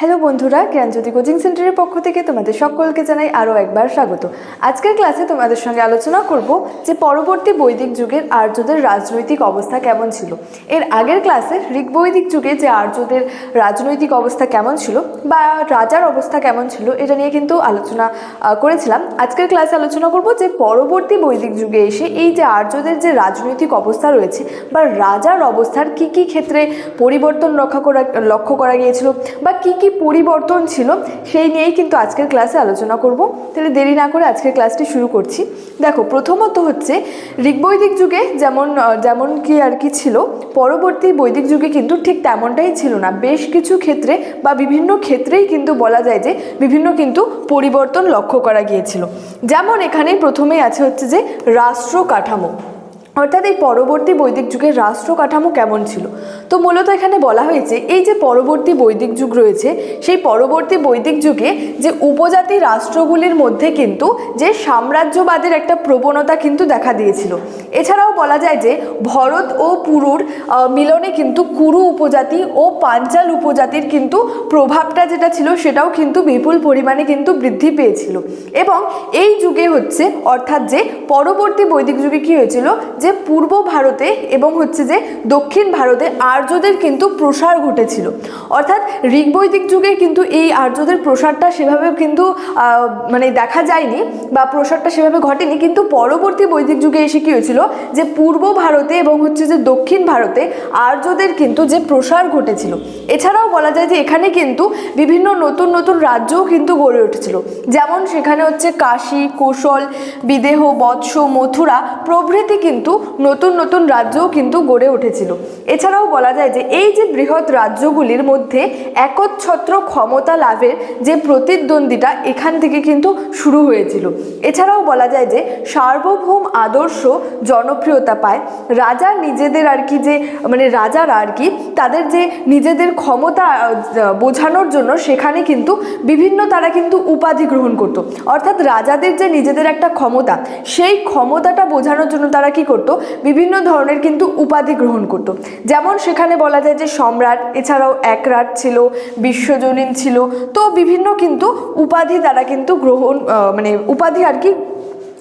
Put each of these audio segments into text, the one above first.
Hello বন্ধুরা, জ্ঞানজ্যোতি coaching সেন্টারের পক্ষ থেকে তোমাদের সকলকে জানাই আরও একবার স্বাগত। আজকের ক্লাসে তোমাদের সঙ্গে আলোচনা করব যে পরবর্তী বৈদিক যুগের আর্যদের রাজনৈতিক অবস্থা কেমন ছিল। এর আগের ক্লাসে ঋগ্বৈদিক যুগে যে আর্যদের রাজনৈতিক অবস্থা কেমন ছিল বা রাজার অবস্থা কেমন ছিল, এটা নিয়ে কিন্তু আলোচনা করেছিলাম। আজকের ক্লাসে আলোচনা করব যে পরবর্তী বৈদিক যুগে এসে এই যে আর্যদের যে রাজনৈতিক অবস্থা রয়েছে বা রাজার অবস্থার কি কি ক্ষেত্রে পরিবর্তন রক্ষা করা, লক্ষ্য করা গিয়েছিল বা কি কি পরিবর্তন ছিল, সেই নিয়েই কিন্তু আজকের ক্লাসে আলোচনা করব। তাহলে দেরি না করে আজকের ক্লাসটি শুরু করছি। দেখো, প্রথমত হচ্ছে, ঋগ্বৈদিক যুগে যেমন যেমন কি আর কি ছিল, পরবর্তী বৈদিক যুগে কিন্তু ঠিক তেমনটাই ছিল না। বেশ কিছু ক্ষেত্রে বা বিভিন্ন ক্ষেত্রেই কিন্তু বলা যায় যে, বিভিন্ন কিন্তু পরিবর্তন লক্ষ্য করা গিয়েছিল। যেমন এখানে প্রথমেই আছে হচ্ছে যে, রাষ্ট্র কাঠামো। অর্থাৎ এই পরবর্তী বৈদিক যুগের রাষ্ট্র কাঠামো কেমন ছিল? তো মূলত এখানে বলা হয়েছে, এই যে পরবর্তী বৈদিক যুগ রয়েছে, সেই পরবর্তী বৈদিক যুগে যে উপজাতি রাষ্ট্রগুলির মধ্যে কিন্তু যে সাম্রাজ্যবাদের একটা প্রবণতা কিন্তু দেখা দিয়েছিল। এছাড়াও বলা যায় যে ভরত ও পুরুর মিলনে কিন্তু কুরু উপজাতি ও পাঞ্চাল উপজাতির কিন্তু প্রভাবটা যেটা ছিল সেটাও কিন্তু বিপুল পরিমাণে কিন্তু বৃদ্ধি পেয়েছিল। এবং এই যুগে হচ্ছে, অর্থাৎ যে পরবর্তী বৈদিক যুগে কি হয়েছিল, যে পূর্ব ভারতে এবং হচ্ছে যে দক্ষিণ ভারতে আর্যদের কিন্তু প্রসার ঘটেছিল। অর্থাৎ ঋগ্বৈদিক যুগে কিন্তু এই আর্যদের প্রসারটা সেভাবে কিন্তু মানে দেখা যায়নি বা প্রসারটা সেভাবে ঘটেনি। কিন্তু পরবর্তী বৈদিক যুগে এসে কি হয়েছিল যে পূর্ব ভারতে এবং হচ্ছে যে দক্ষিণ ভারতে আর্যদের কিন্তু যে প্রসার ঘটেছিল। এছাড়াও বলা যায় যে এখানে কিন্তু বিভিন্ন নতুন নতুন রাজ্যও কিন্তু গড়ে উঠেছিল। যেমন সেখানে হচ্ছে কাশী, কৌশল, বিদেহ, বৎস, মথুরা প্রভৃতি কিন্তু নতুন নতুন রাজ্যও কিন্তু গড়ে উঠেছিল। এছাড়াও বলা যায় যে এই যে বৃহৎ রাজ্যগুলির মধ্যে একচ্ছত্র ক্ষমতা লাভের যে প্রতিদ্বন্দ্বিতা এখান থেকে কিন্তু শুরু হয়েছিল। এছাড়াও বলা যায় যে সার্বভৌম আদর্শ জনপ্রিয়তা পায়। রাজা নিজেদের আর কি যে মানে রাজারা আর কি তাদের যে নিজেদের ক্ষমতা বোঝানোর জন্য সেখানে কিন্তু বিভিন্ন তারা কিন্তু উপাধি গ্রহণ করত। অর্থাৎ রাজাদের যে নিজেদের একটা ক্ষমতা, সেই ক্ষমতাটা বোঝানোর জন্য তারা কি করত? বিভিন্ন ধরনের কিন্তু উপাধি গ্রহণ করত। যেমন সেখানে বলা যায় যে সম্রাট, এছাড়াও একরাট ছিল, বিশ্বজনীন ছিল। তো বিভিন্ন কিন্তু উপাধি দ্বারা কিন্তু গ্রহণ মানে উপাধি আর কি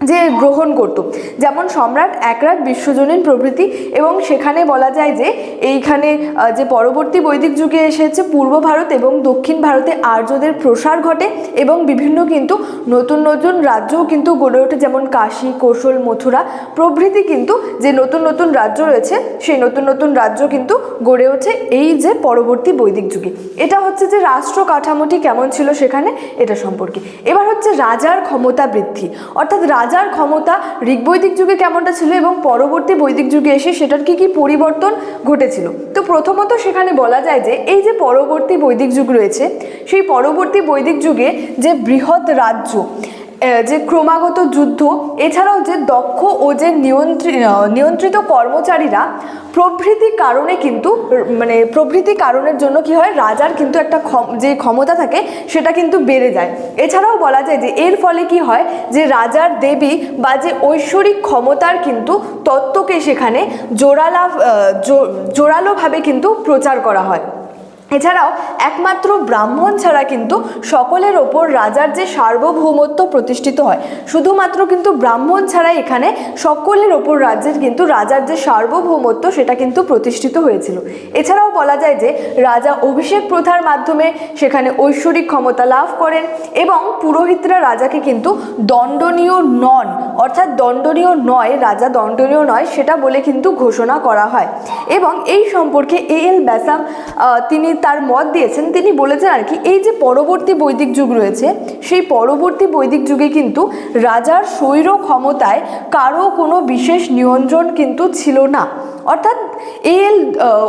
যে গ্রহণ করত। যেমন সম্রাট একরাট বিশ্বজনীন প্রভৃতি এবং সেখানে বলা যায় যে এইখানে যে পরবর্তী বৈদিক যুগে এসেছে, পূর্ব ভারত এবং দক্ষিণ ভারতে আর্যদের প্রসার ঘটে এবং বিভিন্ন কিন্তু নতুন নতুন রাজ্যও কিন্তু গড়ে ওঠে, যেমন কাশী, কৌশল, মথুরা প্রভৃতি কিন্তু যে নতুন নতুন রাজ্য রয়েছে, সেই নতুন নতুন রাজ্য কিন্তু গড়ে ওঠে এই যে পরবর্তী বৈদিক যুগে। এটা হচ্ছে যে রাষ্ট্র কাঠামোটি কেমন ছিল সেখানে, এটা সম্পর্কে। এবার হচ্ছে রাজার ক্ষমতা বৃদ্ধি। অর্থাৎ রাজার ক্ষমতা ঋগ্বৈদিক যুগে কেমনটা ছিল এবং পরবর্তী বৈদিক যুগে এসে সেটার কি কি পরিবর্তন ঘটেছিল? তো প্রথমত সেখানে বলা যায় যে, এই যে পরবর্তী বৈদিক যুগ রয়েছে, সেই পরবর্তী বৈদিক যুগে যে বৃহৎ রাজ্য যে ক্রমাগত যুদ্ধ, এছাড়াও যে দক্ষ ও যে নিয়ন্ত্রিত নিয়ন্ত্রিত কর্মচারীরা, প্রভৃতি কারণে কিন্তু মানে প্রভৃতি কারণের জন্য কি হয়, রাজার কিন্তু একটা যে ক্ষমতা থাকে, সেটা কিন্তু বেড়ে যায়। এছাড়াও বলা যায় যে, এর ফলে কি হয় যে রাজার দেবী বা যে ঐশ্বরিক ক্ষমতার কিন্তু তত্ত্বকে সেখানে জোরালা জোরালোভাবে কিন্তু প্রচার করা হয়। এছাড়াও একমাত্র ব্রাহ্মণ ছাড়া কিন্তু সকলের ওপর রাজার যে সার্বভৌমত্ব প্রতিষ্ঠিত হয়, শুধুমাত্র কিন্তু ব্রাহ্মণ ছাড়া এখানে সকলের ওপর রাজ্যের কিন্তু রাজার যে সার্বভৌমত্ব সেটা কিন্তু প্রতিষ্ঠিত হয়েছিল। এছাড়াও বলা যায় যে রাজা অভিষেক প্রথার মাধ্যমে সেখানে ঐশ্বরিক ক্ষমতা লাভ করেন এবং পুরোহিতরা রাজাকে কিন্তু দণ্ডনীয় নন, অর্থাৎ দণ্ডনীয় নয়, রাজা দণ্ডনীয় নয় সেটা বলে কিন্তু ঘোষণা করা হয়। এবং এই সম্পর্কে এ এল ব্যাসাম তিনি তার মত দিয়েছেন, তিনি বলেছেন আর কি, এই যে পরবর্তী বৈদিক যুগ রয়েছে, সেই পরবর্তী বৈদিক যুগে কিন্তু রাজার স্বৈর ক্ষমতায় কারও কোনো বিশেষ নিয়ন্ত্রণ কিন্তু ছিল না। অর্থাৎ এ এল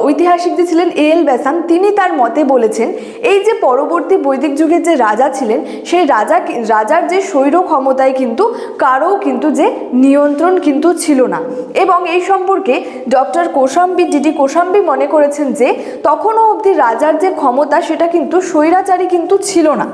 ঐতিহাসিক যে ছিলেন এ এল ব্যাসাম তিনি তার মতে বলেছেন, এই যে পরবর্তী বৈদিক যুগের যে রাজা ছিলেন, সেই রাজা রাজার যে স্বৈর ক্ষমতায় কিন্তু কারও কিন্তু যে নিয়ন্ত্রণ কিন্তু ছিল না। এবং এই সম্পর্কে ডক্টর কোশাম্বি ডিডি কোশাম্বি মনে করেছেন যে, তখনও অবধি রাজার যে ক্ষমতা, সেটা কিন্তু স্বৈরাচারী কিন্তু ছিল না।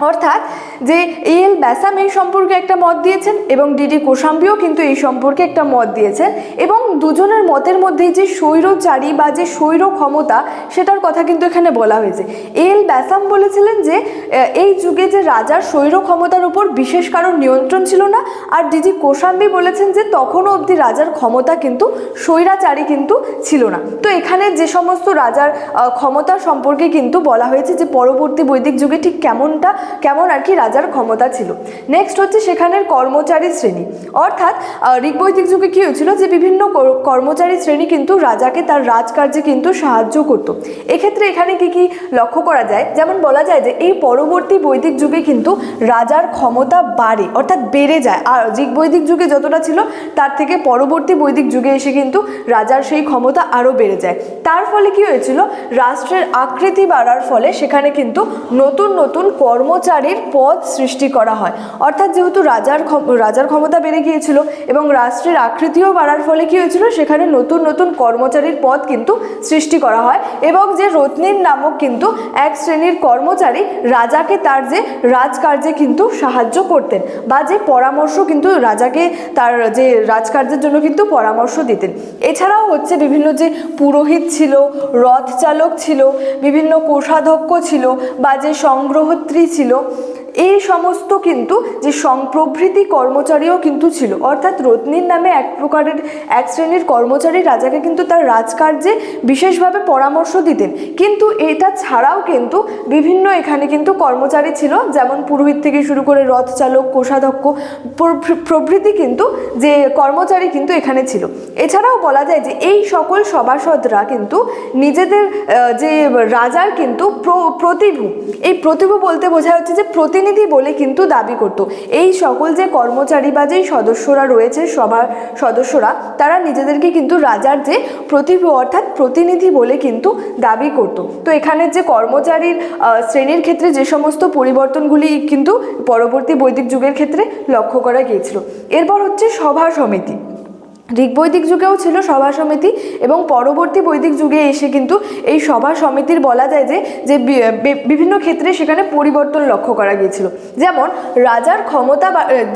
অর্থাৎ যে এ এল ব্যাসাম এই সম্পর্কে একটা মত দিয়েছেন এবং ডিডি কোশাম্বিও কিন্তু এই সম্পর্কে একটা মত দিয়েছেন এবং দুজনের মতের মধ্যে যে স্বৈরচারী বা যে স্বৈর ক্ষমতা সেটার কথা কিন্তু এখানে বলা হয়েছে। এ এল ব্যাসাম বলেছিলেন যে এই যুগে যে রাজার স্বৈর ক্ষমতার উপর বিশেষ কারণ নিয়ন্ত্রণ ছিল না আর ডিডি কোশাম্বি বলেছেন যে, তখনও অবধি রাজার ক্ষমতা কিন্তু, স্বৈরাচারী কিন্তু ছিল না। তো এখানে যে সমস্ত রাজার ক্ষমতা সম্পর্কে কিন্তু বলা হয়েছে যে, পরবর্তী বৈদিক যুগে ঠিক কেমনটা কেমন আর কি রাজার ক্ষমতা ছিল। নেক্সট হচ্ছে সেখানের কর্মচারী শ্রেণি। অর্থাৎ ঋগ্বৈদিক যুগে কী হয়েছিল যে বিভিন্ন কর্মচারী শ্রেণি কিন্তু রাজাকে তার রাজকার্যে কিন্তু সাহায্য করত। এক্ষেত্রে এখানে কি কি লক্ষ্য করা যায়? যেমন বলা যায় যে এই পরবর্তী বৈদিক যুগে কিন্তু রাজার ক্ষমতা বাড়ে, অর্থাৎ বেড়ে যায়। আর ঋগ্বৈদিক যুগে যতটা ছিল, তার থেকে পরবর্তী বৈদিক যুগে এসে কিন্তু রাজার সেই ক্ষমতা আরও বেড়ে যায়। তার ফলে কি হয়েছিল? রাষ্ট্রের আকৃতি বাড়ার ফলে সেখানে কিন্তু নতুন নতুন কর্মচারীর পদ সৃষ্টি করা হয়। অর্থাৎ যেহেতু রাজার রাজার ক্ষমতা বেড়ে গিয়েছিল এবং রাষ্ট্রের আকৃতিও বাড়ার ফলে কী হয়েছিল, সেখানে নতুন নতুন কর্মচারীর পদ কিন্তু সৃষ্টি করা হয় এবং যে রত্নীর নামক কিন্তু এক শ্রেণির কর্মচারী রাজাকে তার যে রাজকার্যে কিন্তু সাহায্য করতেন বা যে পরামর্শ কিন্তু রাজাকে তার যে রাজকার্যের জন্য কিন্তু পরামর্শ দিতেন। এছাড়াও হচ্ছে বিভিন্ন যে পুরোহিত ছিল রথ চালক ছিল, বিভিন্ন কোষাধ্যক্ষ ছিল বা যে সংগ্রহত্রী ছিল estilo, এই সমস্ত কিন্তু যে সংপ্রভৃতি কর্মচারীও কিন্তু ছিল, অর্থাৎ রত্নীর নামে এক প্রকারের, এক শ্রেণির কর্মচারী রাজাকে কিন্তু তার রাজকার্যে বিশেষভাবে পরামর্শ দিতেন। কিন্তু এটা ছাড়াও কিন্তু বিভিন্ন এখানে কিন্তু কর্মচারী ছিল, যেমন পুরোহিত থেকে শুরু করে রথ চালক, কোষাধ্যক্ষ প্রভৃতি কিন্তু যে কর্মচারী কিন্তু এখানে ছিল। এছাড়াও বলা যায় যে এই সকল সভাসদরা কিন্তু নিজেদের যে রাজার কিন্তু প্র- প্রতিভু। এই প্রতিভু বলতে বোঝা হচ্ছে যে প্রতিনিধি বলে কিন্তু দাবি করত। এই সকল যে কর্মচারী বা যেই সদস্যরা রয়েছে সবার সদস্যরা, তারা নিজেদেরকে কিন্তু রাজার যে প্রতিভু, অর্থাৎ প্রতিনিধি বলে কিন্তু দাবি করত। তো এখানের যে কর্মচারীর শ্রেণির ক্ষেত্রে যে সমস্ত পরিবর্তনগুলি কিন্তু পরবর্তী বৈদিক যুগের ক্ষেত্রে লক্ষ্য করা গিয়েছিল। এরপর হচ্ছে সভা সমিতি। ঋগ্বৈদিক যুগেও ছিল সভা সমিতি এবং পরবর্তী বৈদিক যুগে এসে কিন্তু এই সভা সমিতির বলা যায় যে যে বিভিন্ন ক্ষেত্রে সেখানে পরিবর্তন লক্ষ্য করা গিয়েছিল। যেমন রাজার ক্ষমতা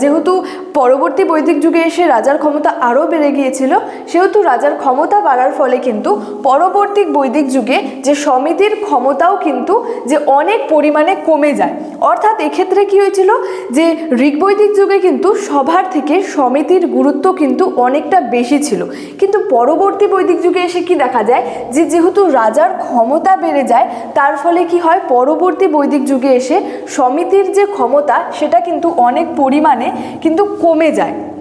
যেহেতু পরবর্তী বৈদিক যুগে এসে রাজার ক্ষমতা আরও বেড়ে গিয়েছিল, সেহেতু রাজার ক্ষমতা বাড়ার ফলে কিন্তু পরবর্তী বৈদিক যুগে যে সমিতির ক্ষমতাও কিন্তু যে অনেক পরিমাণে কমে যায়। অর্থাৎ এক্ষেত্রে কি হয়েছিল যে ঋগ্বৈদিক যুগে কিন্তু সভার থেকে সমিতির গুরুত্ব কিন্তু অনেকটা বেশি ছিল। কিন্তু পরবর্তী বৈদিক যুগে এসে কি দেখা যায়? যে যেহেতু রাজার ক্ষমতা বেড়ে যায়, তার ফলে কি হয়? পরবর্তী বৈদিক যুগে এসে সমিতির যে ক্ষমতা, সেটা কিন্তু অনেক পরিমাণে কিন্তু কমে যায়।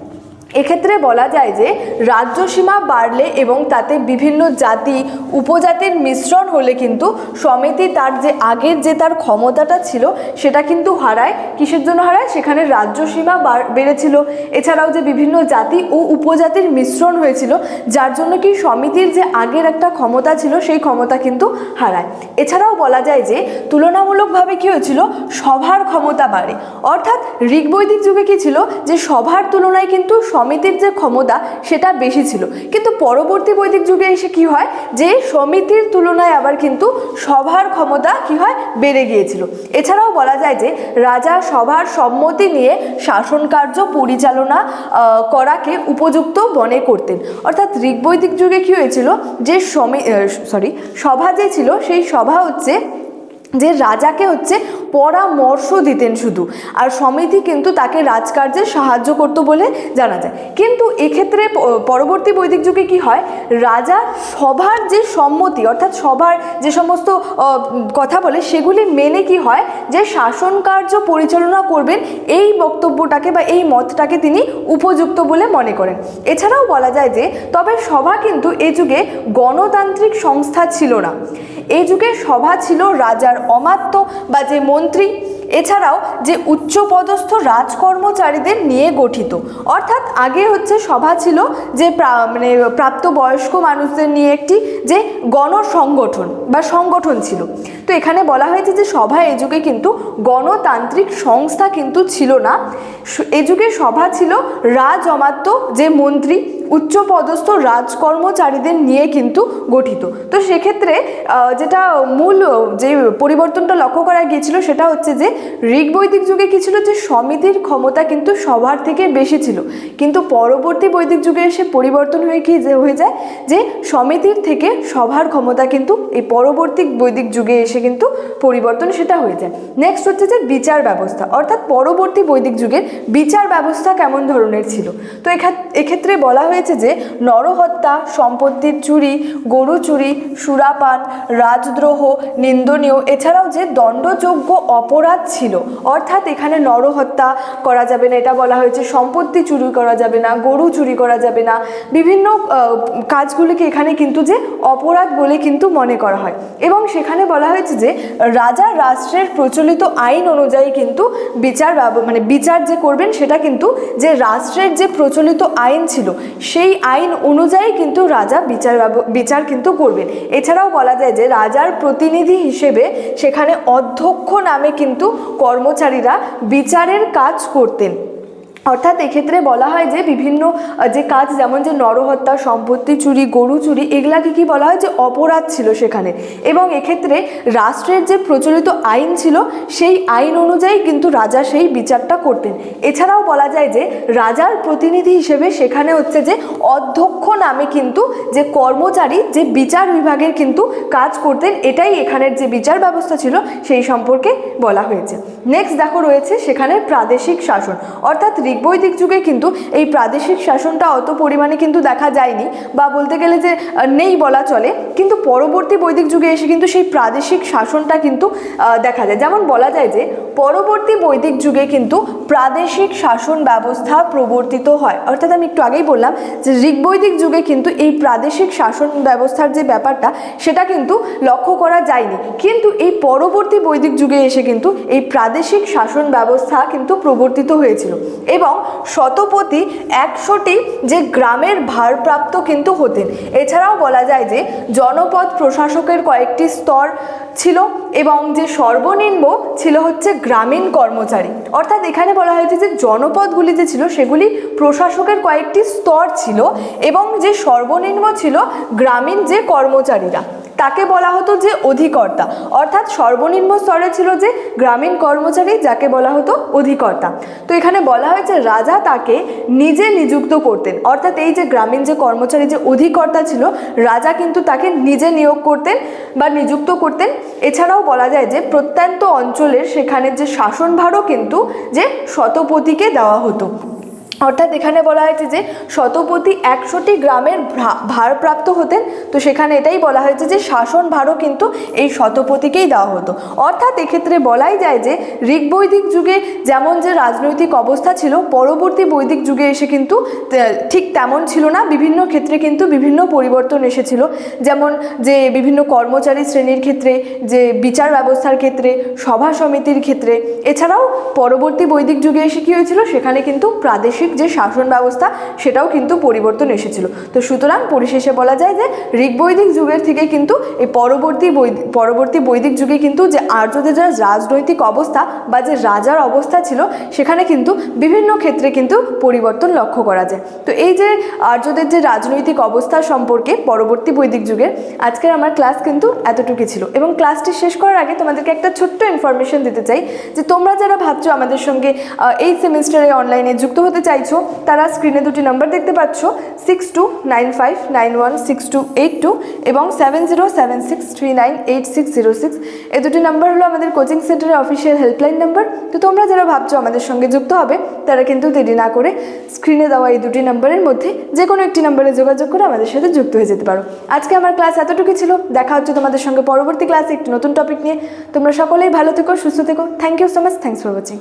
এক্ষেত্রে বলা যায় যে রাজ্যসীমা বাড়লে এবং তাতে বিভিন্ন জাতি, উপজাতির মিশ্রণ হলে কিন্তু সমিতি তার যে আগের যে তার ক্ষমতাটা ছিল সেটা কিন্তু হারায়। কিসের জন্য হারায়? সেখানে রাজ্যসীমা বাড়- বেড়েছিল। এছাড়াও যে বিভিন্ন জাতি ও উপজাতির মিশ্রণ হয়েছিল, যার জন্য কি সমিতির যে আগের একটা ক্ষমতা ছিল সেই ক্ষমতা কিন্তু হারায়। এছাড়াও বলা যায় যে তুলনামূলকভাবে কি হয়েছিল? সভার ক্ষমতা বাড়ে। অর্থাৎ ঋগ্বৈদিক যুগে কি ছিল? যে সভার তুলনায় কিন্তু সমিতির যে ক্ষমতা, সেটা বেশি ছিল। কিন্তু পরবর্তী বৈদিক যুগে এসে কি হয়? যে সমিতির তুলনায় আবার কিন্তু সভার ক্ষমতা কি হয়? বেড়ে গিয়েছিল। এছাড়াও বলা যায় যে রাজা সভার সম্মতি নিয়ে শাসন কার্য পরিচালনা করাকে উপযুক্ত মনে করতেন। অর্থাৎ ঋগ্বৈদিক যুগে কি হয়েছিল? যে সমি সরি, সভা যে ছিল, সেই সভা হচ্ছে যে রাজাকে হচ্ছে পরামর্শ দিতেন শুধু। আর সমিতি কিন্তু তাকে রাজকার্যে সাহায্য করতো বলে জানা যায়। কিন্তু এক্ষেত্রে পরবর্তী বৈদিক যুগে কি হয়? রাজা সভার যে সম্মতি, অর্থাৎ সভার যে সমস্ত কথা বলে, সেগুলি মেনে কি হয়? যে শাসন কার্য পরিচালনা করবেন, এই বক্তব্যটাকে বা এই মতটাকে তিনি উপযুক্ত বলে মনে করেন। এছাড়াও বলা যায় যে, তবে সভা কিন্তু এই যুগে গণতান্ত্রিক সংস্থা ছিল না। এই যুগে সভা ছিল রাজার অমাত্য বা যে মন্ত্রী। এছাড়াও যে উচ্চপদস্থ রাজকর্মচারীদের নিয়ে গঠিত। অর্থাৎ আগে হচ্ছে সভা ছিল যে মানে প্রাপ্তবয়স্ক মানুষদের নিয়ে একটি যে গণসংগঠন বা সংগঠন ছিল। তো এখানে বলা হয়েছে যে সভা এই যুগে কিন্তু গণতান্ত্রিক সংস্থা কিন্তু ছিল না। এই যুগে সভা ছিল রাজ অমাত্য যে মন্ত্রী উচ্চ পদস্থ রাজকর্মচারীদের নিয়ে কিন্তু গঠিত। তো সেক্ষেত্রে যেটা মূল যে পরিবর্তনটা লক্ষ্য করা গিয়েছিল সেটা হচ্ছে যে ঋগ বৈদিক যুগে কী ছিল যে, সমিতির ক্ষমতা কিন্তু সবার থেকে বেশি ছিল। কিন্তু পরবর্তী বৈদিক যুগে এসে পরিবর্তন হয়ে কি যে, হয়ে যায় যে, সমিতির থেকে সভার ক্ষমতা কিন্তু এই পরবর্তী বৈদিক যুগে এসে কিন্তু পরিবর্তন সেটা হয়ে যায়। নেক্সট হচ্ছে যে, বিচার ব্যবস্থা। অর্থাৎ পরবর্তী বৈদিক যুগের বিচার ব্যবস্থা কেমন ধরনের ছিল? তো এক্ষেত- এক্ষেত্রে বলা হয়েছে যে নরহত্যা, সম্পত্তির চুরি, গরু চুরি, সুরাপান, রাজদ্রোহ, নিন্দনীয়, এছাড়াও যে দণ্ডযোগ্য অপরাধ ছিল, অর্থাৎ এখানে নরহত্যা করা যাবে না, এটা বলা হয়েছে, সম্পত্তি চুরি করা যাবে না, গরু চুরি করা যাবে না, বিভিন্ন কাজগুলিকে এখানে কিন্তু যে অপরাধ বলে কিন্তু মনে করা হয়। এবং সেখানে বলা হয়েছে যে রাজা রাষ্ট্রের প্রচলিত আইন অনুযায়ী কিন্তু বিচার মানে বিচার যে করবেন, সেটা কিন্তু যে রাষ্ট্রের যে প্রচলিত আইন ছিল সেই আইন অনুযায়ী কিন্তু রাজা বিচার বিচার কিন্তু করবেন। এছাড়াও বলা যায় যে রাজার প্রতিনিধি হিসেবে সেখানে অধ্যক্ষ নামে কিন্তু কর্মচারীরা বিচারের কাজ করতেন। অর্থাৎ এক্ষেত্রে বলা হয় যে বিভিন্ন যে কাজ যেমন যে নরহত্যা, সম্পত্তি চুরি, গরু চুরি, এগুলাকে কি বলা হয় যে অপরাধ ছিল সেখানে। এবং এক্ষেত্রে রাষ্ট্রের যে প্রচলিত আইন ছিল, সেই আইন অনুযায়ী কিন্তু রাজা সেই বিচারটা করতেন। এছাড়াও বলা যায় যে রাজার প্রতিনিধি হিসেবে সেখানে হচ্ছে যে অধ্যক্ষ নামে কিন্তু যে কর্মচারী, যে বিচার বিভাগের কিন্তু কাজ করতেন, এটাই এখানের যে বিচার ব্যবস্থা ছিল, সেই সম্পর্কে বলা হয়েছে। নেক্সট দেখো রয়েছে সেখানে প্রাদেশিক শাসন। অর্থাৎ ঋগ্বৈদিক যুগে কিন্তু এই প্রাদেশিক শাসনটা অত পরিমাণে কিন্তু দেখা যায়নি বা বলতে গেলে যে নেই বলা চলে। কিন্তু পরবর্তী বৈদিক যুগে এসে কিন্তু সেই প্রাদেশিক শাসনটা কিন্তু দেখা যায়। যেমন বলা যায় যে, পরবর্তী বৈদিক যুগে কিন্তু প্রাদেশিক শাসন ব্যবস্থা প্রবর্তিত হয়। অর্থাৎ আমি একটু আগেই বললাম যে, ঋগ্বৈদিক যুগে কিন্তু এই প্রাদেশিক শাসন ব্যবস্থার যে ব্যাপারটা, সেটা কিন্তু লক্ষ্য করা যায়নি। কিন্তু এই পরবর্তী বৈদিক যুগে এসে কিন্তু এই প্রাদেশিক শাসন ব্যবস্থা কিন্তু প্রবর্তিত হয়েছিল। এবং শতপতি একশোটি যে গ্রামের ভারপ্রাপ্ত কিন্তু হতেন। এছাড়াও বলা যায় যে জনপদ প্রশাসকের কয়েকটি স্তর ছিল এবং যে সর্বনিম্ন ছিল হচ্ছে গ্রামীণ কর্মচারী। অর্থাৎ এখানে বলা হয়েছে যে জনপদগুলি যে ছিল সেগুলি প্রশাসকের কয়েকটি স্তর ছিল এবং যে সর্বনিম্ন ছিল গ্রামীণ যে কর্মচারীরা। তাকে বলা হতো যে অধিকর্তা। অর্থাৎ সর্বনিম্ন স্তরে ছিল যে গ্রামীণ কর্মচারী যাকে বলা হতো অধিকর্তা। তো এখানে বলা হয়েছে রাজা তাকে নিজে নিযুক্ত করতেন। অর্থাৎ এই যে গ্রামীণ যে কর্মচারী যে অধিকর্তা ছিল, রাজা কিন্তু তাকে নিজে নিয়োগ করতেন বা নিযুক্ত করতেন। এছাড়াও বলা যায় যে প্রত্যন্ত অঞ্চলের সেখানে যে শাসনভারও কিন্তু যে শতপতিকে দেওয়া হতো। অর্থাৎ এখানে বলা হয়েছে যে শতপতি একশোটি গ্রামের ভারপ্রাপ্ত হতেন। তো সেখানে এটাই বলা হয়েছে যে শাসন ভারও কিন্তু এই শতপতিকেই দেওয়া হতো। অর্থাৎ এক্ষেত্রে বলাই যায় যে ঋগ্বৈদিক যুগে যেমন যে রাজনৈতিক অবস্থা ছিল, পরবর্তী বৈদিক যুগে এসে কিন্তু ঠিক তেমন ছিল না। বিভিন্ন ক্ষেত্রে কিন্তু বিভিন্ন পরিবর্তন এসেছিল। যেমন যে বিভিন্ন কর্মচারী শ্রেণির ক্ষেত্রে, যে বিচার ব্যবস্থার ক্ষেত্রে, সভা সমিতির ক্ষেত্রে। এছাড়াও পরবর্তী বৈদিক যুগে এসে কী হয়েছিল? সেখানে কিন্তু প্রাদেশিক যে শাসন ব্যবস্থা, সেটাও কিন্তু পরিবর্তন এসেছিল। তো সুতরাং পরিশেষে বলা যায় যে ঋগ্বৈদিক যুগের থেকে কিন্তু এই পরবর্তী পরবর্তী বৈদিক যুগে কিন্তু যে আর্যদের যে রাজনৈতিক অবস্থা বা যে রাজার অবস্থা ছিল, সেখানে কিন্তু বিভিন্ন ক্ষেত্রে কিন্তু পরিবর্তন লক্ষ্য করা যায়। তো এই যে আর্যদের যে রাজনৈতিক অবস্থা সম্পর্কে পরবর্তী বৈদিক যুগে, আজকের আমার ক্লাস কিন্তু এতটুকু ছিল। এবং ক্লাসটি শেষ করার আগে তোমাদেরকে একটা ছোট্ট ইনফরমেশন দিতে চাই যে তোমরা যারা ভাবছ আমাদের সঙ্গে এই সেমিস্টারে অনলাইনে যুক্ত হতে চাইছো, তারা স্ক্রিনে দুটি নাম্বার দেখতে পাচ্ছ six two nine five nine one six two eight two এবং seven zero seven six three nine eight six zero six এই দুটি নাম্বার হলো আমাদের কোচিং সেন্টারের অফিসিয়াল হেল্পলাইন নাম্বার তো তোমরা যারা ভাবছ আমাদের সঙ্গে যুক্ত হবে, তারা কিন্তু দেরি না করে স্ক্রিনে দেওয়া এই দুটি নাম্বারের মধ্যে যে কোনো একটি নাম্বারে যোগাযোগ করে আমাদের সাথে যুক্ত হয়ে যেতে পারো। আজকে আমার ক্লাস এতটুকু ছিল। দেখা হচ্ছে তোমাদের সঙ্গে পরবর্তী ক্লাসে একটি নতুন টপিক নিয়ে। তোমরা সকলেই ভালো থেকো, সুস্থ থেকো। Thank you so much thanks for watching